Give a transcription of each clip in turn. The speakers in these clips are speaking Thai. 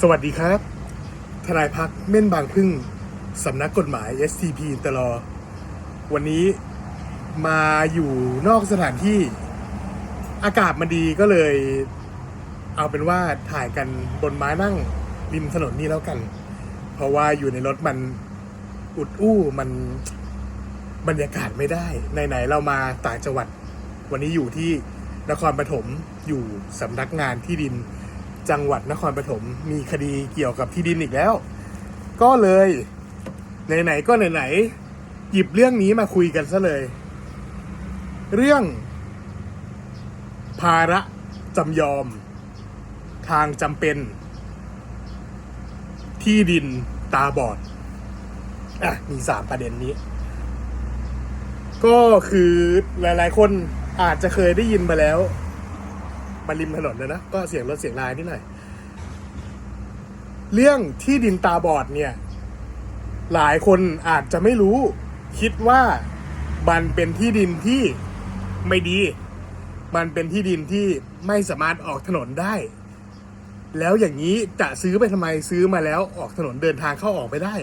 สวัสดีครับ ทนายพักเม่นบางพึ่งสำนักกฎหมาย STP อินเตอรอวันนี้มาอยู่นอกสถานที่อากาศมันดีก็เลย เอาเป็นว่าถ่ายกันบนไม้นั่งริมถนนนี่แล้วกัน เพราะว่าอยู่ในรถมันอุดอู้มันบรรยากาศไม่ได้ไหนๆเรามาต่างจังหวัด วันนี้อยู่ที่นครปฐมอยู่สำนักงานที่ดิน จังหวัดนครปฐมมีคดีเกี่ยวกับที่ดินอีกแล้ว ก็เลยไหนๆก็ไหนๆหยิบเรื่องนี้มาคุยกันซะเลย เรื่อง ภาระจำยอม ทางจำเป็น ที่ดินตาบอดอะมีสามประเด็นนี้ ก็คือหลายๆคนอาจจะเคยได้ยินมาแล้ว มาริมถนนนะนะ ก็เสียงรถเสียงลายนิดหน่อย เรื่องที่ดินตาบอดเนี่ย หลายคนอาจจะไม่รู้ คิดว่ามันเป็นที่ดินที่ไม่ดี มันเป็นที่ดินที่ไม่สามารถออกถนนได้ แล้วอย่างนี้จะซื้อไปทำไมซื้อมาแล้วออกถนนเดินทางเข้าออกไปได้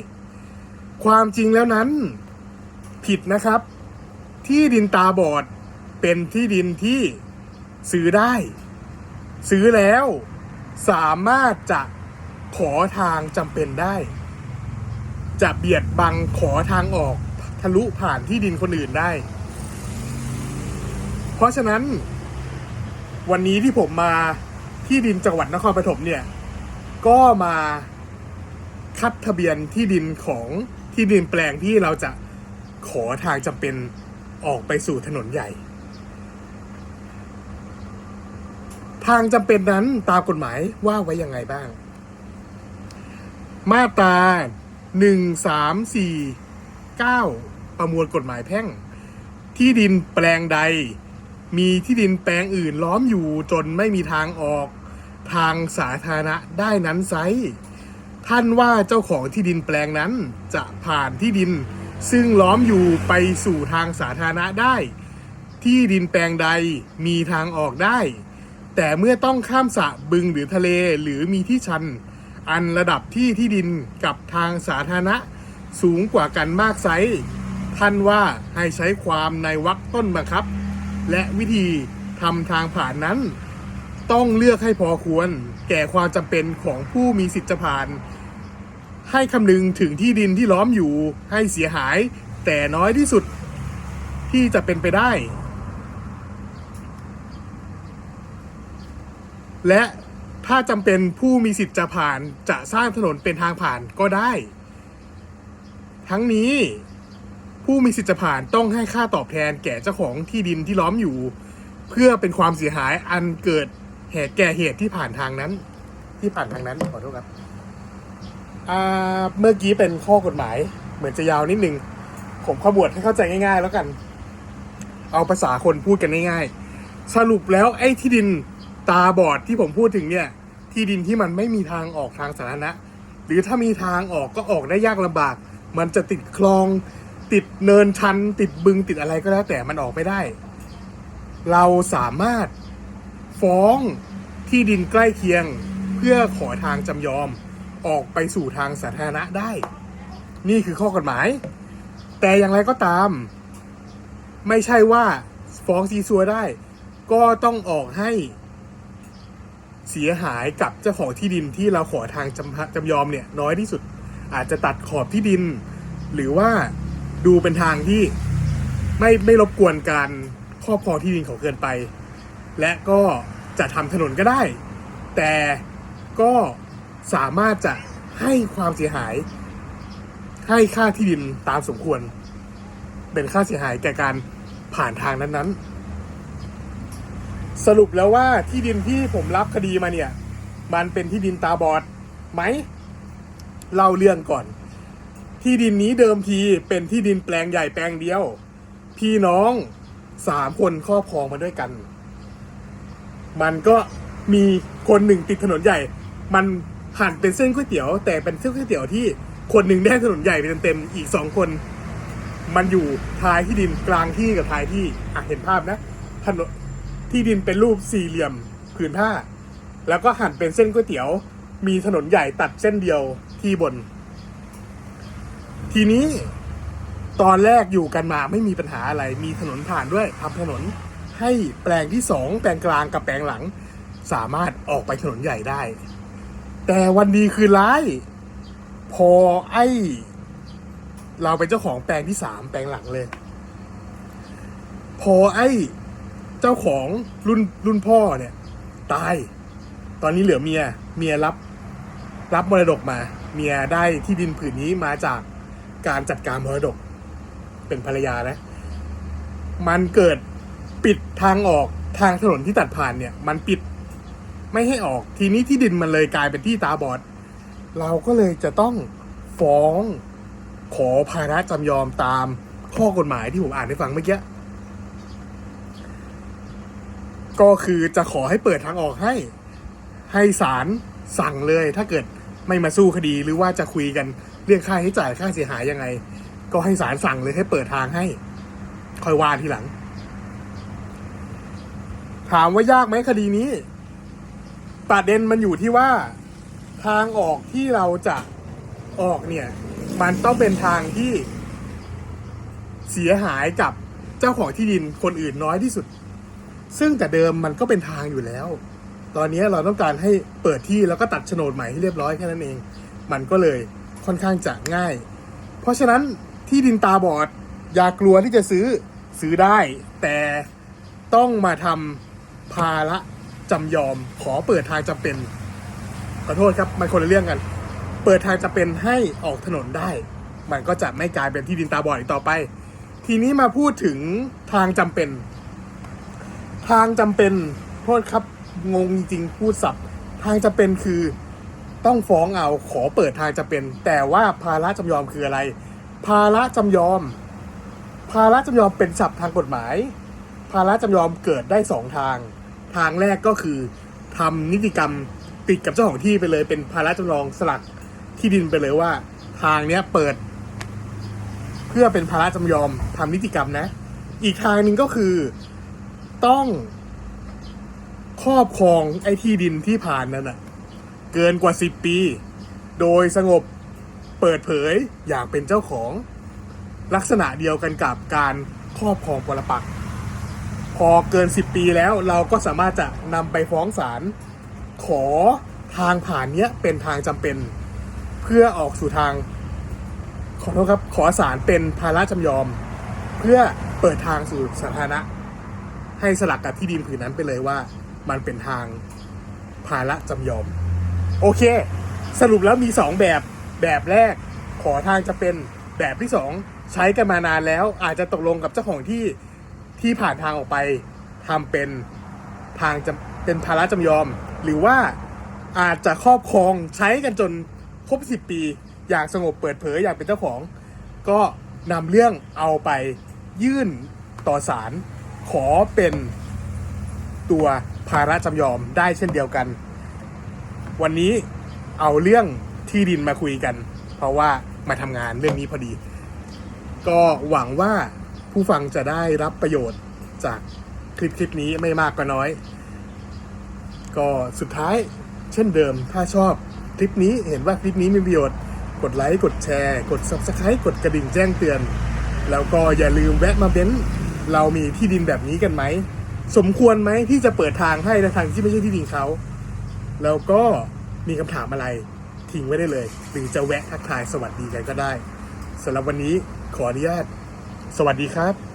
ความจริงแล้วนั้นผิดนะครับ ที่ดินตาบอดเป็นที่ดินที่ซื้อได้ ซื้อแล้ว สามารถจะขอทางจำเป็นได้ จะเบียดบังขอทางออกทะลุผ่านที่ดินคนอื่นได้ เพราะฉะนั้น วันนี้ที่ผมมาที่ดินจังหวัดนครปฐมเนี่ย ก็มาคัดทะเบียนที่ดินของที่ดินแปลงที่เราจะขอทางจำเป็นออกไปสู่ถนนใหญ่ ทางจำเป็นนั้นตามกฎหมายว่าไว้ยังไงบ้าง มาตราหนึ่งสามสี่เก้าประมวลกฎหมายแพ่ง ที่ดินแปลงใด มีที่ดินแปลงอื่นล้อมอยู่จนไม่มีทางออกทางสาธารณะได้นั้นไซท่านว่าเจ้าของที่ดินแปลงนั้นจะผ่านที่ดิน ซึ่งล้อมอยู่ไปสู่ทางสาธารณะได้ ที่ดินแปลงใดมีทางออกได้ แต่เมื่อต้องข้ามสระบึงหรือทะเลหรือมีที่ชัน อันระดับที่ที่ดินกับทางสาธารณะสูงกว่ากันมากไซท่านว่าให้ใช้ความในวรรคต้นบังคับ และวิธีทำทางผ่านนั้น ต้องเลือกให้พอควร แก่ความจำเป็นของผู้มีสิทธิจะผ่าน ให้คำนึงถึงที่ดินที่ล้อมอยู่ให้เสียหาย แต่น้อยที่สุดที่จะเป็นไปได้ และถ้าจำเป็นผู้มีสิทธิ์จะผ่านจะสร้างถนนเป็นทางผ่านก็ได้ ทั้งนี้ผู้มีสิทธิ์จะผ่านต้องให้ค่าตอบแทนแก่เจ้าของที่ดินที่ล้อมอยู่ เพื่อเป็นความเสียหายอันเกิดเหตุแก่เหตุที่ผ่านทางนั้น ที่ผ่านทางนั้นขอโทษครับเมื่อกี้เป็นข้อกฎหมาย เหมือนจะยาวนิดนึง ผมขบวดให้เข้าใจง่าย ๆ แล้วกัน เอาภาษาคนพูดกันง่ายๆ สรุปแล้วไอ้ที่ดิน ตาบอดที่ผมพูดถึงเนี่ย ที่ดินที่มันไม่มีทางออกทางสาธารณะ หรือถ้ามีทางออกก็ออกได้ยากลำบาก มันจะติดคลอง ติดเนินชัน ติดบึงติดอะไรก็แล้วแต่มันออกไม่ได้ เราสามารถฟ้องที่ดินใกล้เคียงเพื่อขอทางจำยอมออกไปสู่ทางสาธารณะได้ นี่คือข้อกฎหมาย แต่อย่างไรก็ตาม ไม่ใช่ว่าฟ้องซีซัวได้ ก็ต้องออกให้ เสียหายกับเจ้าของที่ดินที่เราขอทางจำจำยอมเนี่ยน้อยที่สุด อาจจะตัดขอบที่ดิน หรือว่าดูเป็นทางที่ไม่ไม่รบกวนการครอบครองที่ดินเขาเกินไป และก็จะทำถนนก็ได้ แต่ก็สามารถจะให้ความเสียหาย ให้ค่าที่ดินตามสมควร เป็นค่าเสียหายแก่การผ่านทางนั้นๆ สรุปแล้วว่าที่ดินที่ผมรับคดีมาเนี่ย มันเป็นที่ดินตาบอดไหมเล่าเรื่องก่อน ที่ดินนี้เดิมทีเป็นที่ดินแปลงใหญ่แปลงเดียว พี่น้องสามคนครอบครองมาด้วยกัน มันก็มีคนหนึ่งติดถนนใหญ่ มันหั่นเป็นเส้นก๋วยเตี๋ยว แต่เป็นเส้นก๋วยเตี๋ยวที่คนหนึ่งได้ถนนใหญ่ไปเต็มๆอีกสองคน มันอยู่ท้ายที่ดินกลางที่กับท้ายที่อะเห็นภาพนะถนน ที่ดินเป็นรูปสี่เหลี่ยมผืนผ้า แล้วก็หั่นเป็นเส้นก๋วยเตี๋ยว มีถนนใหญ่ตัดเส้นเดียวที่บน ทีนี้ตอนแรกอยู่กันมาไม่มีปัญหาอะไร มีถนนผ่านด้วยทำถนนให้แปลงที่สองแปลงกลางกับแปลงหลัง สามารถออกไปถนนใหญ่ได้ แต่วันดีคือร้าย พอไอเราเป็นเจ้าของแปลงที่สามแปลงหลังเลย พอไอ เจ้าของรุ่นรุ่นพ่อเนี่ย ตาย ตอนนี้เหลือเมีย เมียรับ รับมรดกมา เมียได้ที่ดินผืนนี้มาจากการจัดการมรดก เป็นภรรยานะ มันเกิดปิดทางออกทางถนนที่ตัดผ่านเนี่ย มันปิดไม่ให้ออก ทีนี้ที่ดินมันเลยกลายเป็นที่ตาบอด เราก็เลยจะต้องฟ้องขอภาระจำยอมตามข้อกฎหมายที่ผมอ่านให้ฟังเมื่อกี้ ก็คือจะขอให้เปิดทางออกให้ ให้ศาลสั่งเลยถ้าเกิดไม่มาสู้คดีหรือว่าจะคุยกันเรื่องค่าใช้จ่ายค่าเสียหายยังไง ก็ให้ศาลสั่งเลยให้เปิดทางให้ ค่อยว่าทีหลัง ถามว่ายากไหมคดีนี้ประเด็นมันอยู่ที่ว่าทางออกที่เราจะออกเนี่ย มันต้องเป็นทางที่เสียหายกับเจ้าของที่ดินคนอื่นน้อยที่สุด ซึ่งแต่เดิมมันก็เป็นทางอยู่แล้ว ตอนนี้เราต้องการให้เปิดที่แล้วก็ตัดโฉนดใหม่ให้เรียบร้อยแค่นั้นเอง มันก็เลยค่อนข้างจะง่าย เพราะฉะนั้นที่ดินตาบอดอย่ากลัวที่จะซื้อซื้อได้ แต่ต้องมาทำภาระจำยอมขอเปิดทางจำเป็นขอโทษครับมันคนละเรื่องกัน เปิดทางจะเป็นให้ออกถนนได้ มันก็จะไม่กลายเป็นที่ดินตาบอดอีกต่อไป ทีนี้มาพูดถึงทางจำเป็น ทางจำเป็นโทษครับงงจริงพูดสับทางจำเป็นคือต้องฟ้องเอาขอเปิดทางจำเป็น แต่ว่าภาระจำยอมคืออะไร ภาระจำยอม ภาระจำยอมเป็นศัพท์ทางกฎหมาย ภาระจำยอมเกิดได้สองทาง ทางแรกก็คือทำนิติกรรมติดกับเจ้าของที่ไปเลยเป็นภาระจำลองสลักที่ดินไปเลยว่า ทางเนี้ยเปิด เพื่อเป็นภาระจำยอมทำนิติกรรมนะ อีกทางหนึ่งก็คือ ต้อง ครอบครองไอ้ที่ดินที่ผ่านนั้นอะเกินกว่าสิบปี โดยสงบเปิดเผยอย่างเป็นเจ้าของลักษณะเดียวกันกับการครอบครองปรปักษ์พอเกิน 10 ปีแล้วเราก็สามารถจะนำไปฟ้องศาลขอทางผ่านเนี้ยเป็นทางจำเป็น เพื่อออกสู่ทาง ขอโทษครับขอศาลเป็นภาระจำยอม เพื่อเปิดทางสู่สาธารณะ ให้สลักกับที่ดินผืนนั้นไปเลยว่า มันเป็นทางภาระจำยอม โอเค สรุปแล้วมีสองแบบแบบแรกขอทางจะเป็นแบบที่สองใช้กันมานานแล้ว อาจจะตกลงกับเจ้าของที่ที่ผ่านทางออกไปทำเป็นทางจะเป็นภาระจำยอม หรือว่าอาจจะครอบครองใช้กันจนครบสิบปี อย่างสงบเปิดเผยอย่างเป็นเจ้าของ ก็นำเรื่องเอาไปยื่นต่อศาล ขอเป็นตัวภาระจำยอมได้เช่นเดียวกัน วันนี้เอาเรื่องที่ดินมาคุยกัน เพราะว่ามาทำงานเรื่องนี้พอดี ก็หวังว่าผู้ฟังจะได้รับประโยชน์จากคลิปคลิปนี้ไม่มากก็น้อย ก็สุดท้ายเช่นเดิมถ้าชอบคลิปนี้เห็นว่าคลิปนี้มีประโยชน์ กดไลค์ กดแชร์ กด subscribe กดกระดิ่งแจ้งเตือน แล้วก็อย่าลืมแวะมาเบ้น เรามีที่ดินแบบนี้กันไหม สมควรไหมที่จะเปิดทางให้ในทางที่ไม่ใช่ที่ดินเขา แล้วก็มีคำถามอะไรทิ้งไว้ได้เลย หรือจะแวะทักทายสวัสดีกันก็ได้สำหรับวันนี้ขออนุญาต สวัสดีครับ